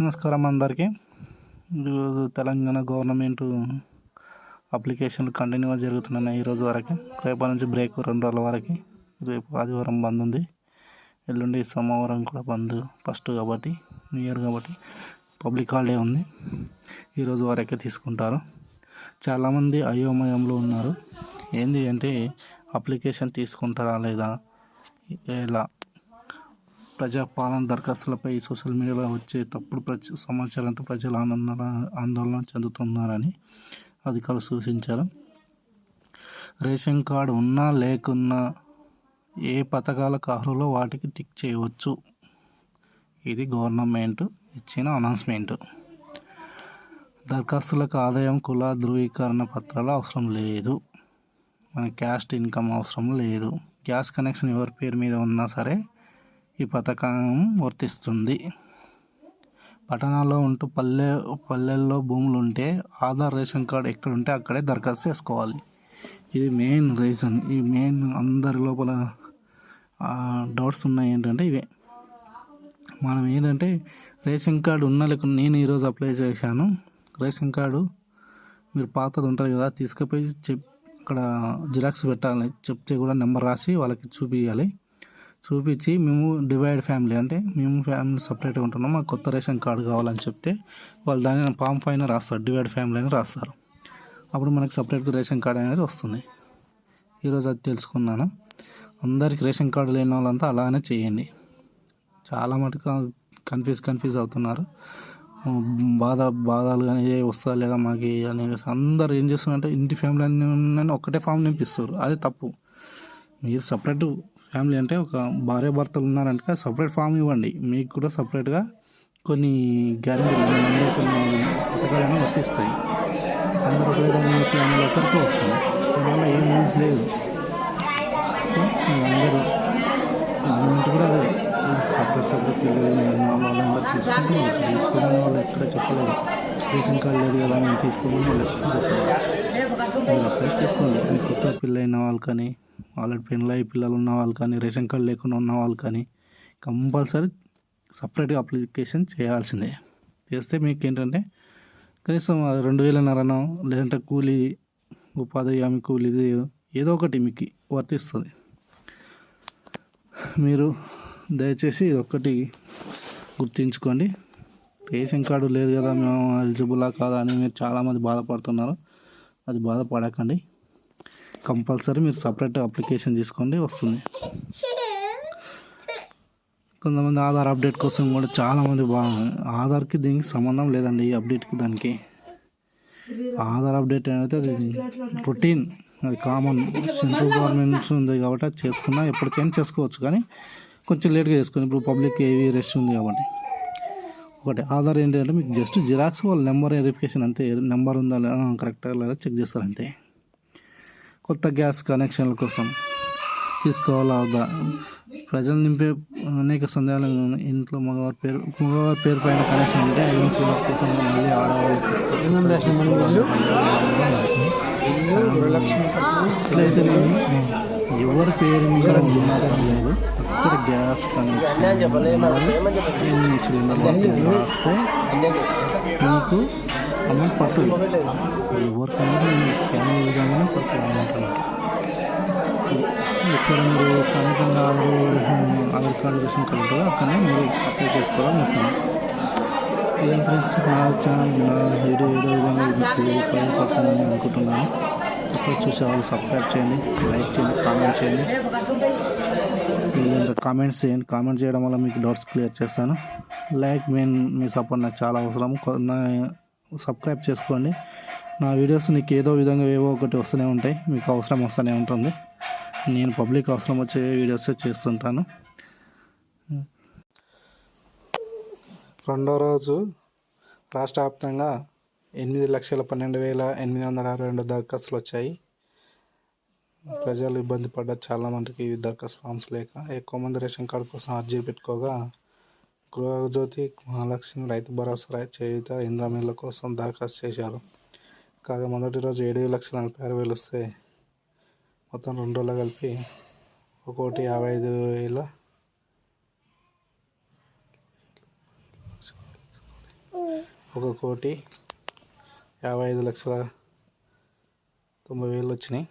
నమస్కారం అందరికీ. ఈరోజు తెలంగాణ గవర్నమెంట్ అప్లికేషన్లు కంటిన్యూగా జరుగుతున్నాయి ఈరోజు వరకు. రేపటి నుంచి బ్రేక్ రెండు రోజుల వరకు. రేపు ఆదివారం బంద్ ఉంది. ఎల్లుండి సోమవారం కూడా బంద్ ఫస్ట్ కాబట్టి న్యూ ఇయర్ కాబట్టి పబ్లిక్ హాలిడే ఉంది. ఈరోజు వరకే తీసుకుంటారు. చాలామంది అయోమయంలో ఉన్నారు. ఏంటి అంటే అప్లికేషన్ తీసుకుంటారా లేదా? ఎలా? ప్రజాపాలన దరఖాస్తులపై సోషల్ మీడియాలో వచ్చే తప్పుడు ప్రచ సమాచారంతో ప్రజలు ఆనంద ఆందోళన చెందుతున్నారని అధికారులు సూచించారు. రేషన్ కార్డు ఉన్నా లేకున్నా ఏ పథకాలకు అర్హులో వాటికి టిక్ చేయవచ్చు? ఇది గవర్నమెంట్ ఇచ్చిన అనౌన్స్మెంట్. దరఖాస్తులకు ఆదాయం కుల ధృవీకరణ పత్రాలు అవసరం లేదు. మన క్యాస్ట్ ఇన్కమ్ అవసరం లేదు. గ్యాస్ కనెక్షన్ ఎవరి పేరు మీద ఉన్నా సరే ఈ పథకం వర్తిస్తుంది. పట్టణాల్లో ఉంటూ పల్లె పల్లెల్లో భూములు ఉంటే ఆధార్ రేషన్ కార్డు ఎక్కడ ఉంటే అక్కడే దరఖాస్తు చేసుకోవాలి. ఇది మెయిన్ రీజన్. ఈ మెయిన్ అందరి లోపల డౌట్స్ ఉన్నాయి ఏంటంటే ఇవే. మనం ఏంటంటే రేషన్ కార్డు ఉన్న లేకుండా నేను ఈరోజు అప్లై చేశాను. రేషన్ కార్డు మీరు పాతది ఉంటుంది కదా తీసుకుపోయి చెప్ అక్కడ జిరాక్స్ పెట్టాలి చెప్తే కూడా నెంబర్ రాసి వాళ్ళకి చూపించాలి చూపించి మేము డివైడ్ ఫ్యామిలీ అంటే మేము ఫ్యామిలీ సపరేట్గా ఉంటున్నాం. మాకు కొత్త రేషన్ కార్డు కావాలని చెప్తే వాళ్ళు దాని పామ్ పైన రాస్తారు డివైడ్ ఫ్యామిలీ అని రాస్తారు. అప్పుడు మనకి సపరేట్గా రేషన్ కార్డు అనేది వస్తుంది. ఈరోజు అది తెలుసుకున్నాను. అందరికి రేషన్ కార్డు లేని వాళ్ళంతా అలానే చేయండి. చాలా మటుకు కన్ఫ్యూజ్ కన్ఫ్యూజ్ అవుతున్నారు. బాధ బాధలు కానీ ఏ వస్తా లేదా మాకు అనేసి అందరు ఏం చేస్తున్నారంటే ఇంటి ఫ్యామిలీ అన్ని ఒక్కటే ఫామ్ నింపిస్తారు. అది తప్పు. మీరు సపరేట్ ఫ్యామిలీ అంటే ఒక భార్య భర్తలు ఉన్నారంటే సపరేట్ ఫామ్ ఇవ్వండి. మీకు కూడా సపరేట్గా కొన్ని గ్యారెంటీ కొన్ని పథకాలను వర్తిస్తాయి. అందరూ ఒకటే ఫ్యామిలీ ఒకరికి వస్తుంది దానివల్ల ఏం యూజ్ లేదు. సో అందరూ గవర్నమెంట్ కూడా అదే. సపరేట్ సపరేట్ వాళ్ళందరూ తీసుకుంటున్నారు తీసుకున్న వాళ్ళు ఎక్కడ చెప్పలేదు. రేషన్ కార్డు లేదు కదా మేము తీసుకోమని వాళ్ళు ఎక్కడ చెప్పలేదు మీరు అప్లై చేసుకోండి. కొత్త పెళ్ళైన వాళ్ళు కానీ ఆల్రెడీ పెళ్ళై పిల్లలు ఉన్న వాళ్ళు కానీ రేషన్ కార్డు లేకుండా ఉన్న వాళ్ళు కానీ కంపల్సరీ సపరేట్గా అప్లికేషన్ చేయాల్సిందే. చేస్తే మీకు ఏంటంటే కనీసం రెండు వేలన్నరనో లేదంటే కూలీ ఉపాధి హామీ కూలీ ఏదో ఒకటి మీకు వర్తిస్తుంది. మీరు దయచేసి ఒక్కటి గుర్తించుకోండి. రేషన్ కార్డు లేదు కదా మేము ఎలిజిబులా కాదా అని మీరు చాలామంది బాధపడుతున్నారు. అది బాధపడకండి. కంపల్సరీ మీరు సపరేట్ అప్లికేషన్ తీసుకోండి వస్తుంది. కొంతమంది ఆధార్ అప్డేట్ కోసం కూడా చాలామంది బాగా ఆధార్కి దీనికి సంబంధం లేదండి ఈ అప్డేట్కి దానికి. ఆధార్ అప్డేట్ అనేది అది రొటీన్ అది కామన్. సెంట్రల్ గవర్నమెంట్ ఉంది కాబట్టి అది చేసుకున్నా ఎప్పటికైనా చేసుకోవచ్చు కానీ కొంచెం లేట్గా చేసుకుని ఇప్పుడు పబ్లిక్ ఏవి రెస్ట్ ఉంది కాబట్టి. ఒకటి ఆధార్ ఏంటంటే మీకు జస్ట్ జిరాక్స్ వాళ్ళ నెంబర్ వెరిఫికేషన్ అంతే. నెంబర్ ఉందా లేదా కరెక్ట్గా లేదా చెక్ చేస్తారు అంతే. కొత్త గ్యాస్ కనెక్షన్ల కోసం తీసుకోవాలా వద్దా? ప్రజలు నింపే అనేక సందేహాలు ఇంట్లో మగవారి పేరు మగవారి పేరు పైన కనెక్షన్ ఉంటే ఐదు కోసం మళ్ళీ ఆడవాళ్ళు ఇట్లయితే నేను ఎవరి పేరు మీద ఉన్నారని లేదు అక్కడ గ్యాస్ కనెక్షన్ ఎన్ని సిలిండర్లు రాస్తే మీకు అమౌంట్ పడుతుంది ఎవరికైనా మీ ఫ్యామిలీ విధంగానే పడుతుంది అమౌంట్ అన్నట్టు ఇక్కడ మీరు స్థానికంగా Aadhaar Aadhaar card ration card ఉంటుందో అక్కడనే మీరు అప్లై చేసుకోవాలి మొత్తం? ఏం ఫ్రెండ్స్ నా ఛానల్ నా వీడియో ఏదో విధంగా మీకు ఉపయోగపడుతుందని అనుకుంటున్నాను. కొత్త చూసే వాళ్ళు సబ్స్క్రైబ్ చేయండి లైక్ చేయండి కామెంట్ చేయండి. కామెంట్స్ చేయండి. కామెంట్ చేయడం వల్ల మీకు డౌట్స్ క్లియర్ చేస్తాను. లైక్ మెయిన్ మీ సపోర్ట్ నాకు చాలా అవసరం. సబ్స్క్రైబ్ చేసుకోండి. నా వీడియోస్ నీకు ఏదో విధంగా ఏవో ఒకటి వస్తూనే ఉంటాయి. మీకు అవసరం వస్తూనే ఉంటుంది. నేను పబ్లిక్ అవసరం వచ్చే వీడియోస్ చేస్తుంటాను. రెండో రోజు రాష్ట్ర వ్యాప్తంగా ఎనిమిది లక్షల పన్నెండు వేల ఎనిమిది వందల అరవై రెండు దరఖాస్తులు వచ్చాయి. ప్రజలు ఇబ్బంది పడ్డారు చాలా మందికి దరఖాస్తు ఫామ్స్ లేక ఎక్కువ మంది రేషన్ కార్డు కోసం అర్జీ పెట్టుకోగా గృహజ్యోతి మహాలక్ష్మి రైతు భరోసా రైతు చేయుత ఇంద్రమిల్ల కోసం దరఖాస్తు చేశారు. కాగా మొదటి రోజు ఏడు లక్షల నలభై ఆరు వేలు వస్తే మొత్తం రెండు రోజులు కలిపి ఒకటి యాభై ఐదు వేల ఒక కోటి యాభై ఐదు లక్షల తొంభై వేలు వచ్చినాయి.